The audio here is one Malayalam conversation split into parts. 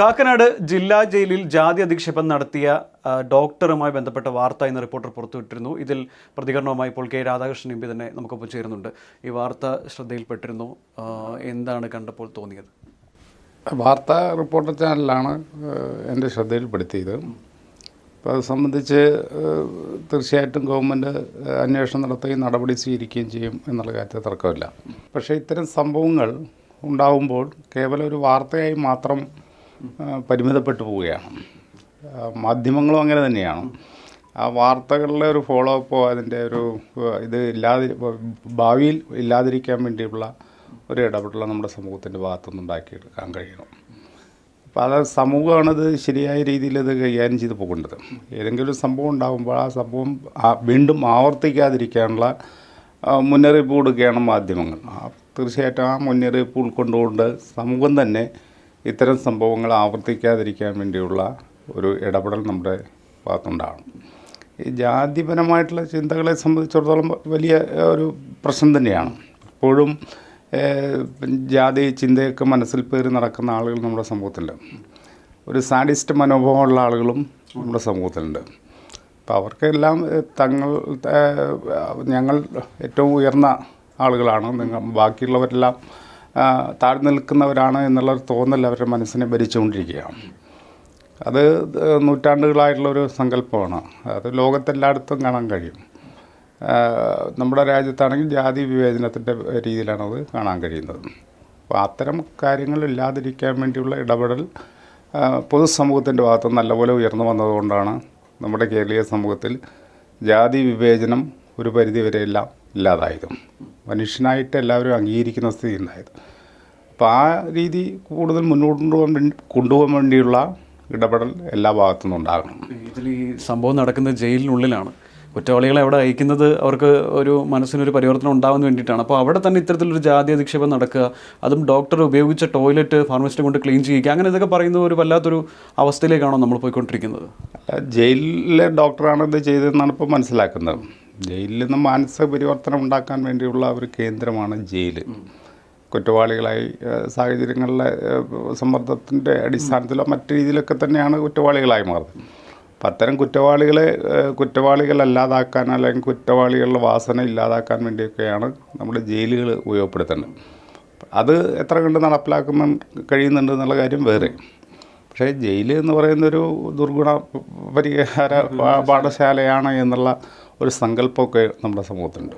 കാക്കനാട് ജില്ലാ ജയിലിൽ ജാതി അധിക്ഷേപം നടത്തിയ ഡോക്ടറുമായി ബന്ധപ്പെട്ട വാർത്ത ഇന്ന് റിപ്പോർട്ടർ പുറത്തുവിട്ടിരുന്നു. ഇതിൽ പ്രതികരണവുമായി ഇപ്പോൾ കെ രാധാകൃഷ്ണൻ എം പി തന്നെ നമുക്കൊപ്പം ചേരുന്നുണ്ട്. ഈ വാർത്ത ശ്രദ്ധയിൽപ്പെട്ടിരുന്നു. എന്താണ് കണ്ടപ്പോൾ തോന്നിയത്? വാർത്ത റിപ്പോർട്ടർ ചാനലാണ് എന്റെ ശ്രദ്ധയിൽപ്പെടുത്തിയത്. അപ്പോൾ അത് സംബന്ധിച്ച് തീർച്ചയായിട്ടും ഗവൺമെന്റ് അന്വേഷണം നടത്തുകയും നടപടി സ്വീകരിക്കുകയും ചെയ്യും എന്നുള്ള കാര്യത്തിൽ തർക്കമില്ല. പക്ഷേ ഇത്തരം സംഭവങ്ങൾ ഉണ്ടാവുമ്പോൾ കേവലം ഒരു വാർത്തയായി മാത്രം പരിമിതപ്പെട്ടു പോവുകയാണ്. മാധ്യമങ്ങളും അങ്ങനെ തന്നെയാണ്. ആ വാർത്തകളിലെ ഒരു ഫോളോ അപ്പോ അതിന്റെ ഒരു ഇത് ഇല്ലാതി ഭാവിയിൽ ഇല്ലാതിരിക്കാൻ വേണ്ടിയുള്ള ഒരു ഇടപെടൽ നമ്മുടെ സമൂഹത്തിന്റെ ഭാഗത്തുനിന്ന് ഉണ്ടാക്കിയെടുക്കാൻ കഴിയണം. അപ്പോൾ അത് സമൂഹമാണത് ശരിയായ രീതിയിൽ ഇത് കൈകാര്യം ചെയ്ത് പോകേണ്ടത്. ഏതെങ്കിലും ഒരു സംഭവം ഉണ്ടാകുമ്പോൾ ആ സംഭവം വീണ്ടും ആവർത്തിക്കാതിരിക്കാനുള്ള മുന്നറിയിപ്പ് കൊടുക്കുകയാണ് മാധ്യമങ്ങൾ. തീർച്ചയായിട്ടും ആ മുന്നറിയിപ്പ് ഉൾക്കൊണ്ടുകൊണ്ട് സമൂഹം തന്നെ ഇത്തരം സംഭവങ്ങൾ ആവർത്തിക്കാതിരിക്കാൻ വേണ്ടിയുള്ള ഒരു ഇടപെടൽ നമ്മുടെ ഭാഗത്തുണ്ടാകണം. ഈ ജാതിപരമായിട്ടുള്ള ചിന്തകളെ സംബന്ധിച്ചിടത്തോളം വലിയ ഒരു പ്രശ്നം തന്നെയാണ്. ഇപ്പോഴും ഏഹ്, ജാതി ചിന്തയൊക്കെ മനസ്സിൽ പേര് നടക്കുന്ന ആളുകൾ നമ്മുടെ സമൂഹത്തിലുണ്ട്. ഒരു സാഡിസ്റ്റ് മനോഭാവമുള്ള ആളുകളും നമ്മുടെ സമൂഹത്തിലുണ്ട്. അപ്പോൾ അവർക്കെല്ലാം തങ്ങൾ ഞങ്ങൾ ഏറ്റവും ഉയർന്ന ആളുകളാണ്. നിങ്ങൾ ബാക്കിയുള്ളവരെല്ലാം താഴ്ന്നു നിൽക്കുന്നവരാണ് എന്നുള്ള തോന്നൽ അവരുടെ മനസ്സിനെ ഭരിച്ചുകൊണ്ടിരിക്കുകയാണ്. അത് നൂറ്റാണ്ടുകളായിട്ടുള്ളൊരു സങ്കല്പമാണ്. അത് ലോകത്തെല്ലായിടത്തും കാണാൻ കഴിയും. നമ്മുടെ രാജ്യത്താണെങ്കിൽ ജാതി വിവേചനത്തിന്റെ രീതിയിലാണത് കാണാൻ കഴിയുന്നത്. അപ്പോൾ അത്തരം കാര്യങ്ങൾ ഇല്ലാതിരിക്കാൻ വേണ്ടിയുള്ള ഇടപെടൽ പൊതുസമൂഹത്തിന്റെ ഭാഗത്ത് നല്ലപോലെ ഉയർന്നു വന്നതുകൊണ്ടാണ് നമ്മുടെ കേരളീയ സമൂഹത്തിൽ ജാതി വിവേചനം ഒരു പരിധിവരെയെല്ലാം ഇല്ലാതായത്. മനുഷ്യനായിട്ട് എല്ലാവരും അംഗീകരിക്കുന്ന സ്ഥിതി ഉണ്ടായത് അപ്പോൾ ആ രീതി കൂടുതൽ മുന്നോട്ട് കൊണ്ടുപോകാൻ വേണ്ടി കൊണ്ടുപോകാൻ വേണ്ടിയുള്ള ഇടപെടൽ എല്ലാ ഭാഗത്തുനിന്നും ഉണ്ടാകണം. ഇതിൽ ഈ സംഭവം നടക്കുന്നത് ജയിലിനുള്ളിലാണ്. കുറ്റവാളികളെ അവിടെ അയക്കുന്നത് അവർക്ക് ഒരു മനസ്സിനൊരു പരിവർത്തനം ഉണ്ടാവാൻ വേണ്ടിയിട്ടാണ്. അപ്പോൾ അവിടെ തന്നെ ഇത്തരത്തിലൊരു ജാതി അധിക്ഷേപം നടക്കുക അതും ഡോക്ടർ ഉപയോഗിച്ച ടോയ്ലറ്റ് ഫാർമസിസ്റ്റ് കൊണ്ട് ക്ലീൻ ചെയ്യുക അങ്ങനെ ഇതൊക്കെ പറയുന്ന ഒരു വല്ലാത്തൊരു അവസ്ഥയിലേക്കാണോ നമ്മൾ പോയിക്കൊണ്ടിരിക്കുന്നത്? ജയിലിലെ ഡോക്ടറാണ് ഇത് ചെയ്തതെന്നാണ് ഇപ്പോൾ മനസ്സിലാക്കുന്നത്. ജയിലിൽ നിന്ന് മാനസിക പരിവർത്തനം ഉണ്ടാക്കാൻ വേണ്ടിയുള്ള ഒരു കേന്ദ്രമാണ് ജയിൽ കുറ്റവാളികളായി സാഹചര്യങ്ങളിലെ സമ്മർദ്ദത്തിന്റെ അടിസ്ഥാനത്തിലോ മറ്റു രീതിയിലൊക്കെ തന്നെയാണ് കുറ്റവാളികളായി മാറുന്നത്. അപ്പം അത്തരം കുറ്റവാളികളെ കുറ്റവാളികളല്ലാതാക്കാൻ അല്ലെങ്കിൽ കുറ്റവാളികളുടെ വാസന ഇല്ലാതാക്കാൻ വേണ്ടിയൊക്കെയാണ് നമ്മുടെ ജയിലുകൾ ഉപയോഗപ്പെടുത്തേണ്ടത് അത് എത്ര കണ്ട് നടപ്പിലാക്കുന്ന കഴിയുന്നുണ്ട് എന്നുള്ള കാര്യം വേറെ. പക്ഷേ ജയിൽ എന്ന് പറയുന്നൊരു ദുർഗുണ പരിഹാര പാഠശാലയാണ് എന്നുള്ള ഒരു സങ്കല്പമൊക്കെ നമ്മുടെ സമൂഹത്തിലുണ്ട്.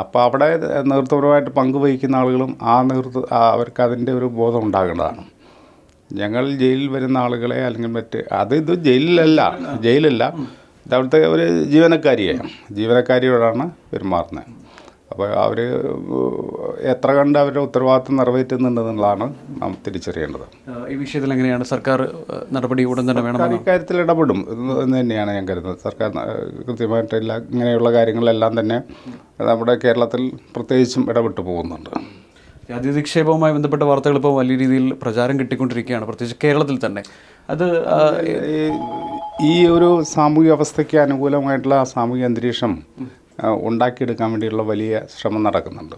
അപ്പോൾ അവിടെ നേതൃത്വപരമായിട്ട് പങ്കുവഹിക്കുന്ന ആളുകളും ആ നേതൃത്വ അവർക്ക് അതിന്റെ ഒരു ബോധം ഉണ്ടാകേണ്ടതാണ്. ഞങ്ങൾ ജയിലിൽ വരുന്ന ആളുകളെ അല്ലെങ്കിൽ മറ്റ് അത് ഇത് ജയിലിലല്ല ജയിലല്ല. ഇത് അവിടുത്തെ ഒരു ജീവനക്കാരിയാണ് ജീവനക്കാരിയോടാണ് പെരുമാറുന്നത്. അപ്പോൾ അവർ എത്ര കണ്ട് അവരുടെ ഉത്തരവാദിത്വം നിറവേറ്റുന്നുണ്ടെന്നുള്ളതാണ് നാം തിരിച്ചറിയേണ്ടത്. ഈ വിഷയത്തിൽ എങ്ങനെയാണ് സർക്കാർ നടപടി ഉടൻ തന്നെ വേണം ഇക്കാര്യത്തിൽ ഇടപെടും. എന്ന് തന്നെയാണ് ഞാൻ കരുതുന്നത്. സർക്കാർ കൃത്യമായിട്ട് എല്ലാ ഇങ്ങനെയുള്ള കാര്യങ്ങളെല്ലാം തന്നെ നമ്മുടെ കേരളത്തിൽ പ്രത്യേകിച്ചും ഇടപെട്ട് പോകുന്നുണ്ട്. ജാതി നിക്ഷേപവുമായി ബന്ധപ്പെട്ട വാർത്തകൾ ഇപ്പോൾ വലിയ രീതിയിൽ പ്രചാരം കിട്ടിക്കൊണ്ടിരിക്കുകയാണ്. പ്രത്യേകിച്ച് കേരളത്തിൽ തന്നെ. അത് ഈ- ഒരു സാമൂഹിക അവസ്ഥയ്ക്ക് അനുകൂലമായിട്ടുള്ള സാമൂഹിക അന്തരീക്ഷം ഉണ്ടാക്കിയെടുക്കാൻ വേണ്ടിയുള്ള വലിയ ശ്രമം നടക്കുന്നുണ്ട്.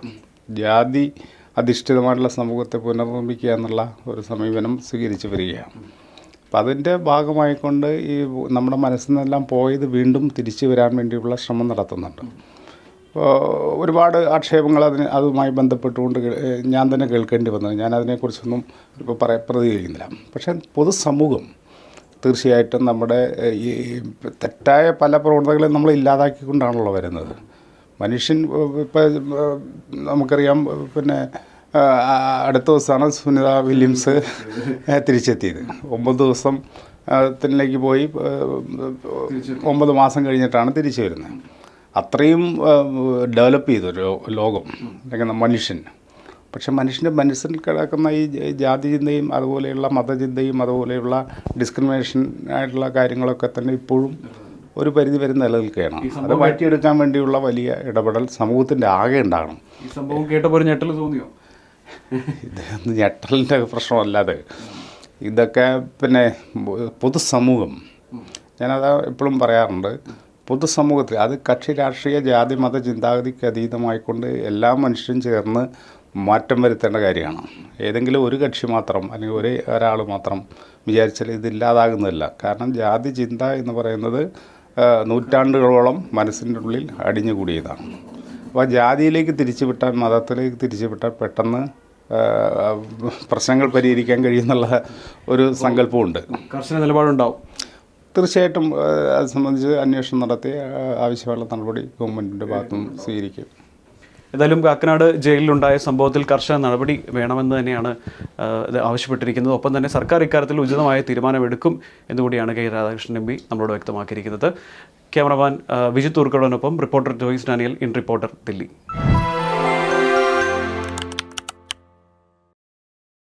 ജാതി അധിഷ്ഠിതമായിട്ടുള്ള സമൂഹത്തെ പുനർനിർമ്മിക്കുക എന്നുള്ള ഒരു സമീപനം സ്വീകരിച്ചു വരികയാണ്. അപ്പം അതിന്റെ ഭാഗമായിക്കൊണ്ട് ഈ നമ്മുടെ മനസ്സിൽ നിന്നെല്ലാം പോയത് വീണ്ടും തിരിച്ചു വരാൻ വേണ്ടിയുള്ള ശ്രമം നടത്തുന്നുണ്ട്. ഒരുപാട് ആക്ഷേപങ്ങൾ അതിന് അതുമായി ബന്ധപ്പെട്ടുകൊണ്ട് ഞാൻ തന്നെ കേൾക്കേണ്ടി വന്നത് ഞാൻ അതിനെക്കുറിച്ചൊന്നും ഇപ്പോൾ പറയാ പ്രതികരിക്കുന്നില്ല. പക്ഷേ പൊതുസമൂഹം തീർച്ചയായിട്ടും നമ്മുടെ ഈ തെറ്റായ പല പ്രവണതകളും നമ്മൾ ഇല്ലാതാക്കിക്കൊണ്ടാണല്ലോ വരുന്നത്. മനുഷ്യൻ ഇപ്പം നമുക്കറിയാം പിന്നെ അടുത്ത ദിവസമാണ് സുനിത വില്യംസ് തിരിച്ചെത്തിയത്. ഒമ്പത് ദിവസം ത്തിലേക്ക് പോയി ഒമ്പത് മാസം കഴിഞ്ഞിട്ടാണ് തിരിച്ചു വരുന്നത്. അത്രയും ഡെവലപ്പ് ചെയ്തു ലോകം അല്ലെങ്കിൽ മനുഷ്യൻ. പക്ഷെ മനുഷ്യന്റെ മനസ്സിൽ കിടക്കുന്ന ഈ ജാതി ചിന്തയും അതുപോലെയുള്ള മതചിന്തയും അതുപോലെയുള്ള ഡിസ്ക്രിമിനേഷൻ ആയിട്ടുള്ള കാര്യങ്ങളൊക്കെ തന്നെ ഇപ്പോഴും ഒരു പരിധി വരെ നിലനിൽക്കുകയാണ്. അത് മാറ്റിയെടുക്കാൻ വേണ്ടിയുള്ള വലിയ ഇടപെടൽ സമൂഹത്തിന്റെ ആകെ ഉണ്ടാകണം. ഈ സംഭവം കേട്ടപ്പോൾ ഞെട്ടൽ തോന്നിയോ? ഇത് ഞെട്ടലിന്റെ പ്രശ്നമല്ലാതെ. ഇതൊക്കെ പിന്നെ പൊതുസമൂഹം. ഞാനത് എപ്പോഴും പറയാറുണ്ട് പൊതുസമൂഹത്തിൽ അത് കക്ഷി രാഷ്ട്രീയ ജാതി മത ചിന്താഗതിക്ക് അതീതമായിക്കൊണ്ട് എല്ലാ മനുഷ്യരും ചേർന്ന് മാറ്റം വരുത്തേണ്ട കാര്യമാണ്. ഏതെങ്കിലും ഒരു കക്ഷി മാത്രം അല്ലെങ്കിൽ ഒരു ഒരാൾ മാത്രം വിചാരിച്ചാൽ ഇതില്ലാതാകുന്നില്ല കാരണം ജാതി ചിന്ത എന്ന് പറയുന്നത് നൂറ്റാണ്ടുകളോളം മനസ്സിന്റെ ഉള്ളിൽ അടിഞ്ഞുകൂടിയതാണ്. അപ്പോൾ ജാതിയിലേക്ക് തിരിച്ചുവിട്ടാൽ മതത്തിലേക്ക് തിരിച്ചുവിട്ടാൽ പെട്ടെന്ന് പ്രശ്നങ്ങൾ പരിഹരിക്കാൻ കഴിയുന്നുള്ള ഒരു സങ്കല്പമുണ്ട്. കർശന നിലപാടുണ്ടാവും. തീർച്ചയായിട്ടും അത് സംബന്ധിച്ച് അന്വേഷണം നടത്തി ആവശ്യമുള്ള നടപടി ഗവൺമെന്റിന്റെ ഭാഗത്തുനിന്ന് സ്വീകരിക്കും. ഏതായാലും കാക്കനാട് ജയിലിലുണ്ടായ സംഭവത്തിൽ കർശന നടപടി വേണമെന്ന് തന്നെയാണ് ആവശ്യപ്പെട്ടിരിക്കുന്നത്. ഒപ്പം തന്നെ സർക്കാർ ഇക്കാര്യത്തിൽ ഉചിതമായ തീരുമാനമെടുക്കും എന്നുകൂടിയാണ് കെ രാധാകൃഷ്ണൻ എം പി നമ്മളോട് വ്യക്തമാക്കിയിരിക്കുന്നത്. Cameraman Vijith തൂർക്കടനൊപ്പം reporter Joyce Daniel in reporter Delhi.